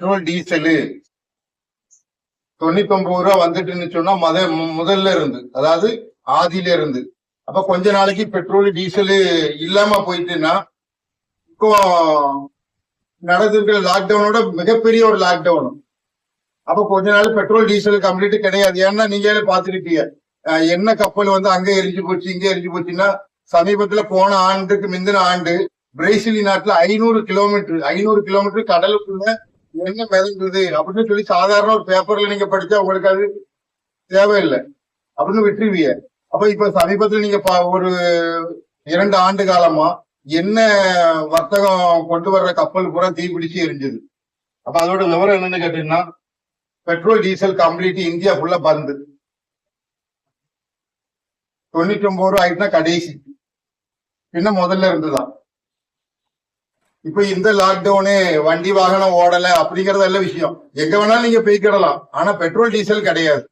Petrol diesel தொண்ணூத்தி ஒன்பது ரூபா வந்துட்டுன்னு சொன்னா மத முதல்ல இருந்து அதாவது ஆதியில இருந்து. அப்ப கொஞ்ச நாளைக்கு பெட்ரோல் டீசலு இல்லாம போயிட்டுன்னா இப்போ நடந்திருக்கிற லாக்டவுனோட மிகப்பெரிய ஒரு லாக்டவுன் அப்ப கொஞ்ச நாள் பெட்ரோல் டீசல் கம்ப்ளீட் கிடையாது. ஏன்னா நீங்களே பாத்துருக்கீங்க என்ன கப்பல் வந்து அங்க எரிஞ்சு போச்சு இங்க எரிஞ்சு போச்சுன்னா சமீபத்துல போன ஆண்டுக்கு முந்தின ஆண்டு பிரேசிலி நாட்டுல ஐநூறு கிலோமீட்டர் ஐநூறு கிலோமீட்டர் கடலுக்குள்ள என்ன மிதந்தது அப்படின்னு சொல்லி சாதாரண ஒரு பேப்பர்ல நீங்க படிச்சா உங்களுக்கு அது தேவையில்லை. அப்படின்னு விட்டுருவீங்க. அப்ப இப்ப சமீபத்துல நீங்க ஒரு இரண்டு ஆண்டு காலமா என்ன வர்த்தகம் கொண்டு வர்ற கப்பல் பூரா தீபிடிச்சு எரிஞ்சது. அப்ப அதோட விவரம் என்னன்னு கேட்டீங்கன்னா பெட்ரோல் டீசல் கம்ப்ளீட் இந்தியா ஃபுல்லா பந்து. தொண்ணூத்தி ஒன்பது ரூபா ஆயிட்டுனா கடைசி. என்ன முதல்ல இருந்துதான். இப்ப இந்த லாக்டவுனு வண்டி வாகனம் ஓடல அப்படிங்கறது எல்லாம் விஷயம். எங்க வேணாலும் நீங்க போய்க்கிடலாம். ஆனா பெட்ரோல் டீசல் கிடையாது.